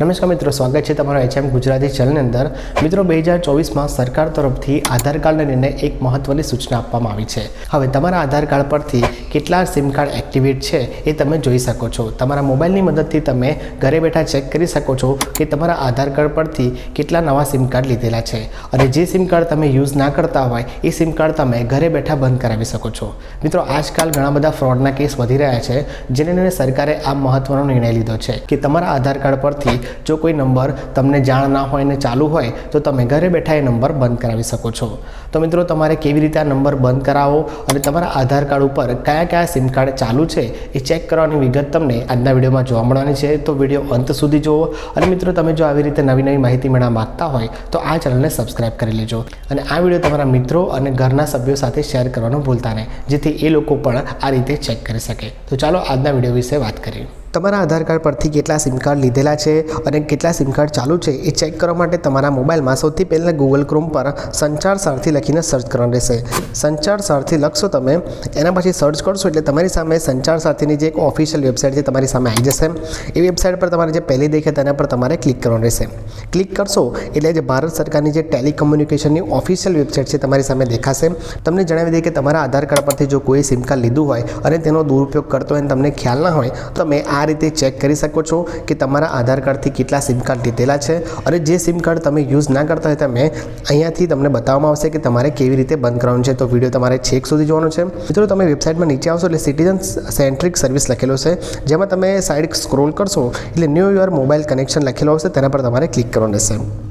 નમસ્કાર મિત્રો, સ્વાગત છે તમારા એચએમ ગુજરાતી ચેનલની અંદર. મિત્રો, બે હજાર ચોવીસમાં સરકાર તરફથી આધાર કાર્ડને લઈને એક મહત્ત્વની સૂચના આપવામાં આવી છે. હવે તમારા આધાર કાર્ડ પરથી કેટલા સિમ કાર્ડ એક્ટિવેટ છે એ તમે જોઈ શકો છો. તમારા મોબાઈલની મદદથી તમે ઘરે બેઠા ચેક કરી શકો છો કે તમારા આધાર કાર્ડ પરથી કેટલા નવા સિમ કાર્ડ લીધેલા છે. અને જે સિમ કાર્ડ તમે યુઝ ના કરતા હોય, એ સિમ કાર્ડ તમે ઘરે બેઠા બંધ કરાવી શકો છો. મિત્રો, આજકાલ ઘણા બધા ફ્રોડના કેસ વધી રહ્યા છે, જેને લઈને સરકારે આ મહત્ત્વનો નિર્ણય લીધો છે કે તમારા આધાર કાર્ડ પરથી જો કોઈ નંબર તમને જાણ ના હોય ને ચાલુ હોય, તો તમે ઘરે બેઠા એ નંબર બંધ કરાવી શકો છો. તો મિત્રો, તમારે કેવી રીતે આ નંબર બંધ કરાવો અને તમારા આધાર કાર્ડ ઉપર કયા કયા સિમ કાર્ડ ચાલુ છે એ ચેક કરવાની વિગત તમને આજના વિડીયોમાં જોવા મળવાની છે. તો વીડિયો અંત સુધી જુઓ અને મિત્રો, તમે જો આવી રીતે નવી નવી માહિતી મેળવવા માગતા હોય, તો આ ચેનલને સબસ્ક્રાઈબ કરી લેજો. અને આ વીડિયો તમારા મિત્રો અને ઘરના સભ્યો સાથે શેર કરવાનું ભૂલતા નહીં, જેથી એ લોકો પણ આ રીતે ચેક કરી શકે. તો ચાલો આજના વીડિયો વિશે વાત કરીએ. તમારા આધાર કાર્ડ પરથી કેટલા સિમ કાર્ડ લીધેલા છે અને કેટલા સિમ કાર્ડ ચાલુ છે એ ચેક કરવા માટે તમારા મોબાઈલમાં સૌથી પહેલાં ગૂગલ ક્રોમ પર સંચાર સારથી લખીને સર્ચ કરવાનું રહેશે. સંચાર સારથી લખશો તમે, એના પછી સર્ચ કરશો એટલે તમારી સામે સંચાર સાથેની જે એક ઓફિશિયલ વેબસાઇટ છે તમારી સામે આવી જશે. એ વેબસાઇટ પર તમારે જે પહેલી દેખે તેના પર તમારે ક્લિક કરવાનું રહેશે. ક્લિક કરશો એટલે જે ભારત સરકારની જે ટેલિકમ્યુનિકેશનની ઓફિશિયલ વેબસાઇટ છે તમારી સામે દેખાશે. તમને જણાવી દઈએ કે તમારા આધાર કાર્ડ પરથી જો કોઈ સિમ કાર્ડ લીધું હોય અને તેનો દુરુપયોગ કરતો હોય અને તમને ખ્યાલ ના હોય, તો તમે આ રીતે ચેક કરી શકો છો કે તમારા આધાર કાર્ડથી કેટલા સિમ કાર્ડ લીધેલા છે અને જે સિમ કાર્ડ તમે યુઝ ના કરતા હોય તમે અહીંયાથી તમને બતાવવામાં આવશે કે તમારે કેવી રીતે બંધ કરવાનું છે. તો વીડિયો તમારે છેક સુધી જોવાનો છે. મિત્રો, તમે વેબસાઇટમાં નીચે આવશો એટલે સિટીઝન સેન્ટ્રિક સર્વિસ લખેલો છે. જેમાં તમે સાઈડ સ્ક્રોલ કરશો એટલે ન્યૂ યોર મોબાઈલ કનેક્શન લખેલો હશે. તેના પર તમારે ક્લિક કરવાનું રહેશે.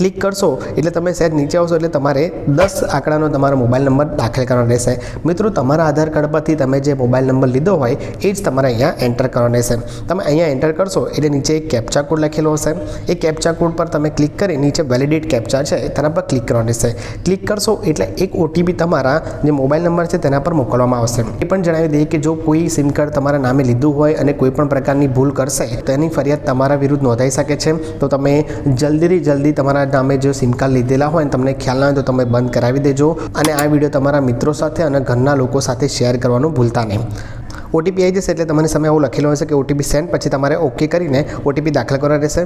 ક્લિક કરશો એટલે તમે સહેજ નીચે આવશો એટલે તમારે દસ આંકડાનો તમારો મોબાઈલ નંબર દાખલ કરવાનો રહેશે. મિત્રો, તમારા આધાર કાર્ડ પરથી તમે જે મોબાઈલ નંબર લીધો હોય, એ જ તમારે અહીંયા એન્ટર કરવાનો રહેશે. તમે અહીંયા એન્ટર કરશો એટલે નીચે એક કેપ્ચા કોડ લખેલો હશે. એ કેપ્ચા કોડ પર તમે ક્લિક કરી નીચે વેલિડેટ કેપ્ચા છે, તેના પર ક્લિક કરવાનું રહેશે. ક્લિક કરશો એટલે એક ઓટીપી તમારા જે મોબાઈલ નંબર છે, તેના પર મોકલવામાં આવશે. એ પણ જણાવી દઈએ કે જો કોઈ સિમ કાર્ડ તમારા નામે લીધું હોય અને કોઈ પણ પ્રકારની ભૂલ કરશે, તો એની ફરિયાદ તમારા વિરુદ્ધ નોંધાઈ શકે છે. તો તમે જલ્દીથી જલ્દી તમારા નામે જો સિમ કાર્ડ લીધેલા હોય તમને ખ્યાલ ના હોય તો તમે બંધ કરાવી દેજો અને આ વીડિયો તમારા મિત્રો સાથે અને ઘરના લોકો સાથે શેર કરવાનું ભૂલતા નહીં. ઓટીપી આવી જશે એટલે તમારી સામે આવું લખેલું હશે કે ઓટીપી સેન્ડ પછી તમારે ઓકે કરીને ઓટીપી દાખલ કરવા રહેશે.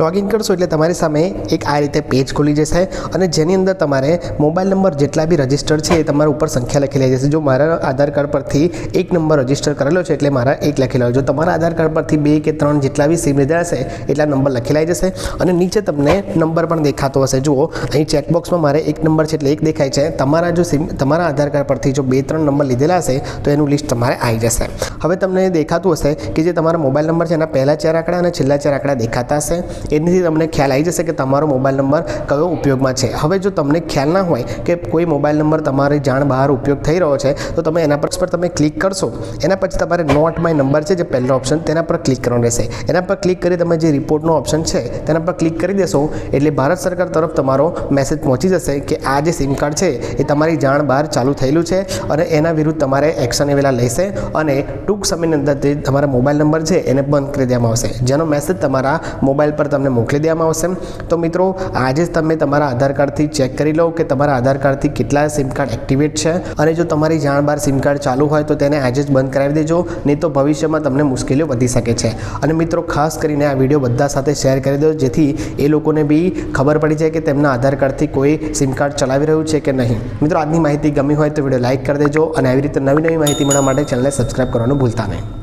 લોગિન કરશો એટલે તમારી સામે એક આ રીતે પેજ ખુલી જશે અને જેની અંદર તમારે મોબાઈલ નંબર જેટલા બી રજિસ્ટર છે એ તમારા ઉપર સંખ્યા લખેલી જશે. જો મારા આધાર કાર્ડ પરથી એક નંબર રજિસ્ટર કરેલો છે એટલે મારા એક લખેલો જો તમારા આધાર કાર્ડ પરથી બે કે ત્રણ જેટલા બી સિમ લીધા હશે, એટલા નંબર લખેલા જશે અને નીચે તમને નંબર પણ દેખાતો હશે. જુઓ, અહીં ચેકબોક્સમાં મારે એક નંબર છે એટલે એક દેખાય છે. તમારા જો સિમ તમારા આધાર કાર્ડ પરથી જો બે, ત્રણ નંબર લીધેલા હશે, તો એનું લિસ્ટ તમારે આવી જશે. હવે તમને દેખાતું હશે કે જે તમારા મોબાઈલ નંબર છે એના પહેલાં ચાર આંકડા અને છેલ્લા ચાર આંકડા દેખાતા હશે. એનાથી તમને ખ્યાલ આવી જશે કે તમારો મોબાઈલ નંબર કયો ઉપયોગમાં છે. હવે જો તમને ખ્યાલ ના હોય કે કોઈ મોબાઈલ નંબર તમારી જાણ બહાર ઉપયોગ થઈ રહ્યો છે, તો તમે એના પર તમે ક્લિક કરશો. એના પછી તમારે નોટ માય નંબર છે જે પહેલો ઓપ્શન, તેના પર ક્લિક કરવાનું રહેશે. એના પર ક્લિક કરી તમે જે રિપોર્ટનો ઓપ્શન છે, તેના પર ક્લિક કરી દેશો, એટલે ભારત સરકાર તરફ તમારો મેસેજ પહોંચી જશે કે આ જે સિમ કાર્ડ છે, એ તમારી જાણ બહાર ચાલુ થયેલું છે અને એના વિરુદ્ધ તમારે એક્શન એવેલા લેશે અને ટૂંક સમયની અંદર તમારા મોબાઈલ નંબર છે, એને બંધ કરી દેવામાં આવશે. જેનો મેસેજ તમારા મોબાઈલ પર તમને મોકલી દેવામાં આવશે તો મિત્રો, આજે જ તમે તમારા આધાર કાર્ડથી ચેક કરી લો કે તમારા આધાર કાર્ડથી કેટલા સિમ કાર્ડ એક્ટિવેટ છે. અને જો તમારી જાણ બહાર સિમ કાર્ડ ચાલુ હોય તો તેને આજે જ બંધ કરાવી દેજો, નહીં તો ભવિષ્યમાં તમને મુશ્કેલીઓ વધી શકે છે. અને મિત્રો, ખાસ કરીને આ વીડિયો બધા સાથે શેર કરી દો, જેથી એ લોકોને બી ખબર પડી જાય કે તેમના આધાર કાર્ડથી કોઈ સિમ કાર્ડ ચલાવી રહ્યું છે કે નહીં. મિત્રો, આજની માહિતી ગમી હોય તો વીડિયો લાઇક કરી દેજો અને આવી રીતે નવી નવી માહિતી મળવા માટે ચેનલને સબસ્ક્રાઈબ કરવાનું ભૂલતા નહીં.